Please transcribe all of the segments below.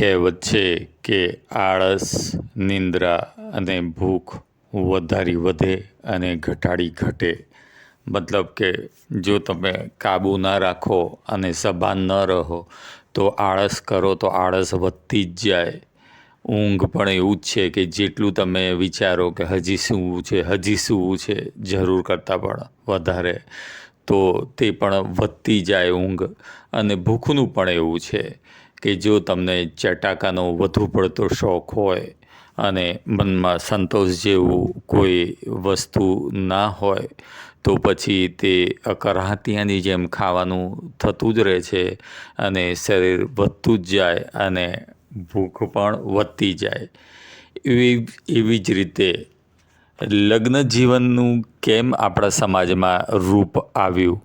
કહેવત છે કે આળસ, નિંદ્રા અને ભૂખ વધારી વધે અને ઘટાડી ઘટે. મતલબ કે જો તમે કાબૂ ના રાખો અને સભાન ન રહો, તો આળસ કરો તો આળસ વધતી જ જાય. ઊંઘ પણ એવું જ છે કે જેટલું તમે વિચારો કે હજી સૂવું છે, હજી સૂવું છે, જરૂર કરતાં પણ વધારે, તો તે પણ વધતી જાય ઊંઘ. અને ભૂખનું પણ એવું છે. કે જો તમને ચટાકાનો વધુ પડતો શોખ હોય અને મનમાં સંતોષ જેવું કોઈ વસ્તુ ના હોય, તો પછી તે અકરાતિયાની જેમ ખાવાનું થતું જ રહે છે અને શરીર વધતું જ જાય અને ભૂખ પણ વધતી જાય. એવી એવી જ રીતે લગ્ન જીવનનું કેમ આપણા સમાજમાં રૂપ આવ્યું?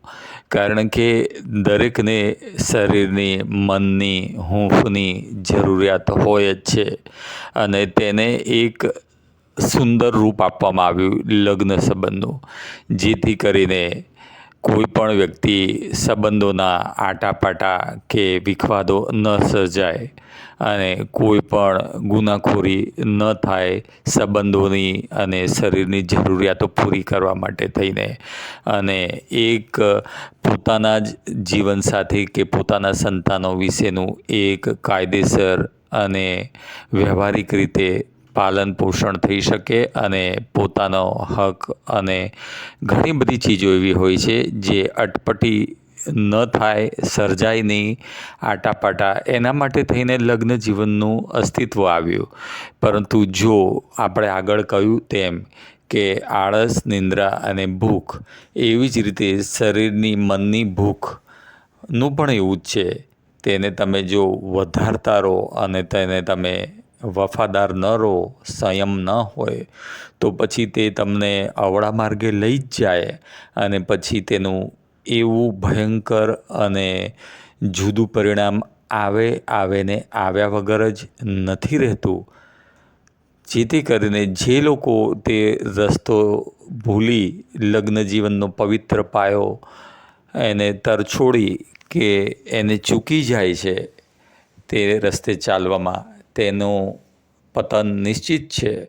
કારણ કે દરેકને શરીરની, મનની, હૂંફની જરૂરિયાત હોય જ છે અને તેને એક સુંદર રૂપ આપવામાં આવ્યું લગ્ન સંબંધનું, જેથી કરીને કોઈ પણ વ્યક્તિ સંબંધોના આટાપાટા કે વિખવાદો ન સર્જાય અને કોઈ પણ ગુનાખોરી ન થાય સંબંધોની અને શરીરની જરૂરિયાતો પૂરી કરવા માટે થઈને. અને એક પોતાના જ જીવનસાથી કે પોતાના સંતાનો વિશેનું એક કાયદેસર અને વ્યવહારિક રીતે પાલન પોષણ થઈ શકે અને પોતાનો હક અને ઘણી બધી ચીજો એવી હોય છે જે અટપટી ન થાય, સર્જાય નહીં, આટાપાટા એના માટે થઈને લગ્ન જીવનનું અસ્તિત્વ આવ્યું. પરંતુ જો આપણે આગળ કહ્યું તેમ કે આળસ, નિંદ્રા અને ભૂખ એવી જ રીતે શરીરની મનની ભૂખનું પણ એવું જ છે, તેને તમે જો વધારતા રહો અને તેને તમે વફાદાર ન રહો સંયમ ન હોય, તો પછી તે તમને અવળા માર્ગે લઈ જ જાય અને પછી તેનું એવું ભયંકર અને જુદું પરિણામ આવે આવે ને આવ્યા વગર જ નથી રહેતું. જેથી કરીને જે લોકો તે રસ્તો ભૂલી લગ્ન જીવનનો પવિત્ર પાયો એને તરછોડી કે એને ચૂકી જાય છે, તે રસ્તે ચાલવામાં તેનું પતન નિશ્ચિત છે.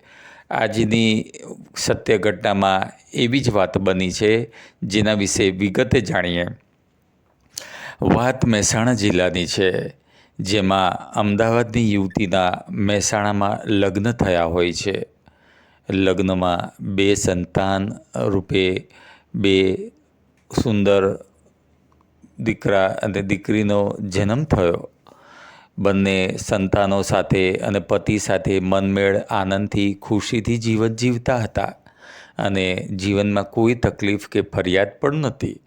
આજની સત્ય ઘટનામાં એવી જ વાત બની છે, જેના વિશે વિગતે જાણીએ. વાત મહેસાણા જિલ્લાની છે, જેમાં અમદાવાદની યુવતીના મહેસાણામાં લગ્ન થયા હોય છે. લગ્નમાં બે સંતાન રૂપે બે સુંદર દીકરા અને દીકરીનો જન્મ થયો. બંને સંતાનો સાથે અને પતિ સાથે મનમેળ, આનંદથી, ખુશીથી જીવન જીવતા હતા. અને જીવનમાં કોઈ તકલીફ કે ફરિયાદ પણ નહોતી.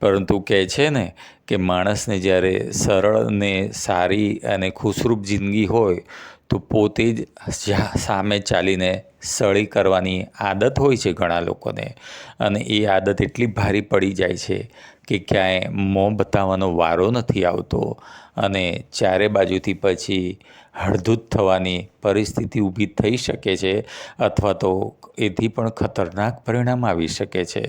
પરંતુ કહે છે ને કે માણસને જ્યારે સરળ અને સારી અને ખુશરૂપ જિંદગી હોય તો પોતે જ સામે ચાલીને સળી કરવાની આદત હોય છે ઘણા લોકોને. અને એ આદત એટલી ભારી પડી જાય છે કે ક્યાંય મોં બતાવવાનો વારો નથી આવતો. અને ચારે બાજુથી પછી હળધૂત થવાની પરિસ્થિતિ ઊભી થઈ શકે છે અથવા તો એથી પણ ખતરનાક પરિણામ આવી શકે છે.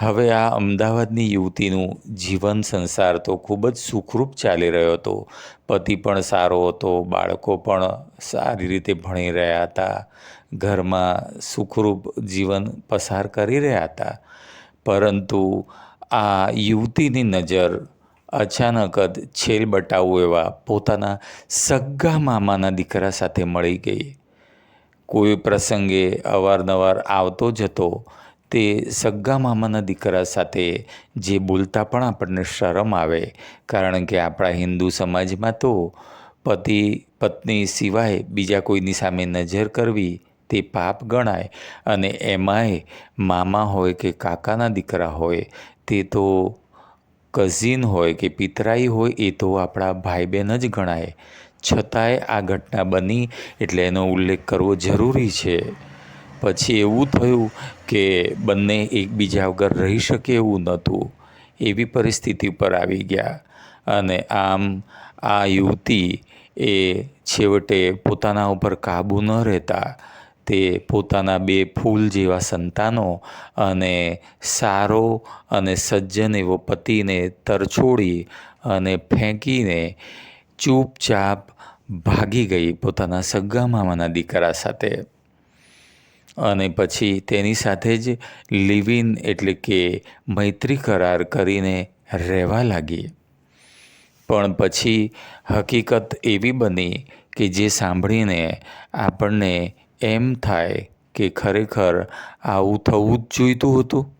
હવે આ અમદાવાદની યુવતીનું જીવન સંસાર તો ખૂબ જ સુખરૂપ ચાલી રહ્યો હતો. પતિ પણ સારો હતો, બાળકો પણ સારી રીતે ભણી રહ્યા હતા. ઘરમાં સુખરૂપ જીવન પસાર કરી રહ્યા હતા. પરંતુ આ યુવતીની નજર અચાનક જ છેલ બટાવું એવા પોતાના સગ્ગા મામાના દીકરા સાથે મળી ગઈ. કોઈ પ્રસંગે અવારનવાર આવતો જતો તે સગ્ગા મામાના દીકરા સાથે જે બોલતા પણ આપણને શરમ આવે. કારણ કે આપણા હિન્દુ સમાજમાં તો પતિ, પત્ની સિવાય બીજા કોઈની સામે નજર કરવી તે પાપ ગણાય. અને એમાંય મામા હોય કે કાકાના દીકરા હોય, તે તો કઝિન હોય કે પિતરાઈ હોય, એ તો આપણા ભાઈ બહેન જ ગણાય. છતાંય આ ઘટના બની એટલે એનો ઉલ્લેખ કરવો જરૂરી છે. પછી એવું થયું કે બંને એકબીજા વગર રહી શકે એવું નહોતું. એવી પરિસ્થિતિ પર આવી ગયા. અને આમ આ યુવતી એ છેવટે પોતાના ઉપર કાબૂ ન રહેતા, તે પોતાના બે ફૂલ જેવા સંતાનો અને સારો અને સજ્જન એવો પતિને તરછોડી અને ફેંકીને ચૂપચાપ ભાગી ગઈ પોતાના સગા મામાના દીકરા સાથે. અને પછી તેની સાથે જ લિવ ઇન એટલે કે મૈત્રી કરાર કરીને રહેવા લાગી. પણ પછી હકીકત એવી બની કે જે સાંભળીને આપણને એમ થાય કે ખરેખર આવું થવું જ જોઈતું હતું.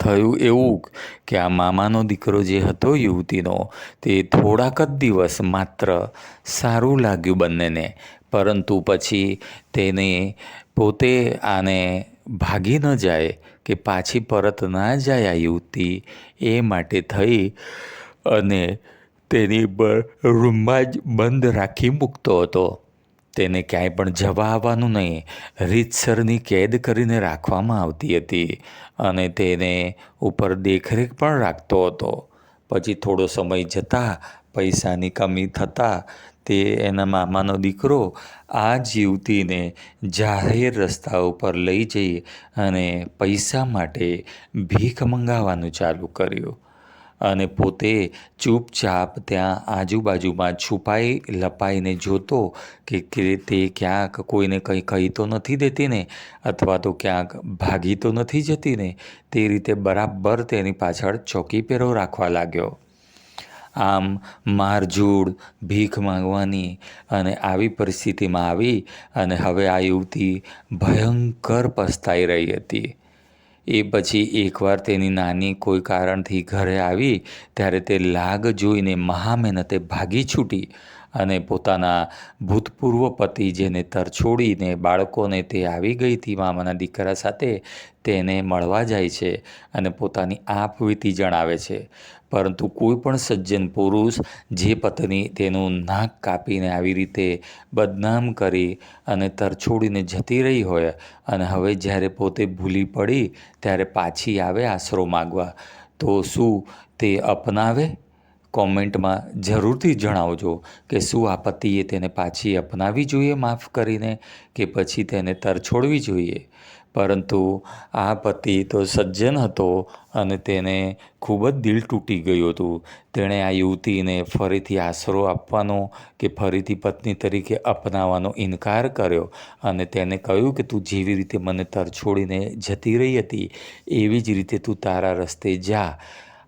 થયું એવું કે આ મામાનો દીકરો જે હતો યુવતીનો, તે થોડાક જ દિવસ માત્ર સારું લાગ્યું બંનેને. પરંતુ પછી તેને પોતે આને ભાગી ન જાય કે પાછી પરત ના જાય આ યુવતી એ માટે થઈ અને તેની પર રૂમમાં જ બંધ રાખી મૂકતો હતો. તેને ક્યાંય પણ જવા આવવાનું નહીં. રીતસરની કેદ કરીને રાખવામાં આવતી હતી અને તેને ઉપર દેખરેખ પણ રાખતો હતો. પછી થોડો સમય જતાં પૈસાની કમી થતાં તે એના મામાનો દીકરો આ જીવતીને જાહેર રસ્તા ઉપર લઈ જઈ અને પૈસા માટે ભીખ મંગાવવાનું ચાલુ કર્યું. અને પોતે ચૂપચાપ ત્યાં આજુબાજુમાં છુપાઈ, લપાઈને જોતો કે તે ક્યાંક કોઈને કંઈ કહી તો નથી દેતી ને અથવા તો ક્યાંક ભાગી તો નથી જતી ને તે રીતે બરાબર તેની પાછળ ચોકી પહેરો રાખવા લાગ્યો. આમ મારઝૂડ, ભીખ માંગવાની અને આવી પરિસ્થિતિમાં આવી અને હવે આ યુવતી ભયંકર પસ્તાઈ રહી હતી. એ પછી એકવાર તેની નાની કોઈ કારણથી ઘરે આવી, ત્યારે તે લાગ જોઈને મહા મહેનતે ભાગી છૂટી. અને પોતાના ભૂતપૂર્વ પતિ જેને તરછોડીને બાળકોને તે આવી ગઈ હતી મામાના દીકરા સાથે, તેને મળવા જાય છે અને પોતાની આપવીતી જણાવે છે. પરંતુ કોઈ પણ સજ્જન પુરુષ જે પત્ની તેનું નાક કાપીને આવી રીતે બદનામ કરી અને તરછોડીને જતી રહી હોય અને હવે જ્યારે પોતે ભૂલી પડી, ત્યારે પાછી આવે આશરો માગવા. તો શું તે અપનાવે? કોમેન્ટમાં જરૂરથી જણાવજો કે શું આ પતિએ તેને પાછી અપનાવી જોઈએ, માફ કરીને, કે પછી તેને તરછોડવી જોઈએ. પરંતુ આ પતિ તો સજ્જન હતો અને તેને ખૂબ જ દિલ તૂટી ગયું હતું. તેણે આ યુવતીને ફરીથી આશરો આપવાનો કે ફરીથી પત્ની તરીકે અપનાવવાનો ઇનકાર કર્યો અને તેને કહ્યું કે તું જેવી રીતે મને તરછોડીને જતી રહી હતી, એવી જ રીતે તું તારા રસ્તે જા.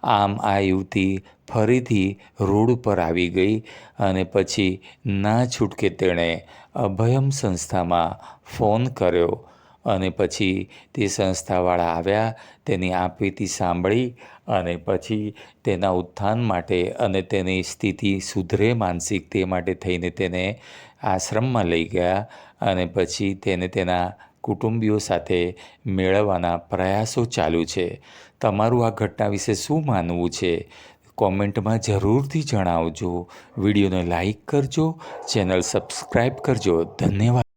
આમ આ યુવતી ફરીથી રોડ પર આવી ગઈ અને પછી ના છૂટકે તેણે અભયમ સંસ્થામાં ફોન કર્યો અને પછી તે સંસ્થાવાળા આવ્યા, તેની આપવીતી સાંભળી અને પછી તેના ઉત્થાન માટે અને તેની સ્થિતિ સુધરે માનસિક તે માટે થઈને તેને આશ્રમમાં લઈ ગયા અને પછી તેને તેના કુટુંબીઓ સાથે મેળવવાના પ્રયાસો ચાલુ છે. તમારું આ ઘટના વિશે શું માનવું છે? કોમેન્ટમાં જરૂરથી જણાવજો. વિડીયોને લાઈક કરજો. ચેનલ સબસ્ક્રાઈબ કરજો. ધન્યવાદ.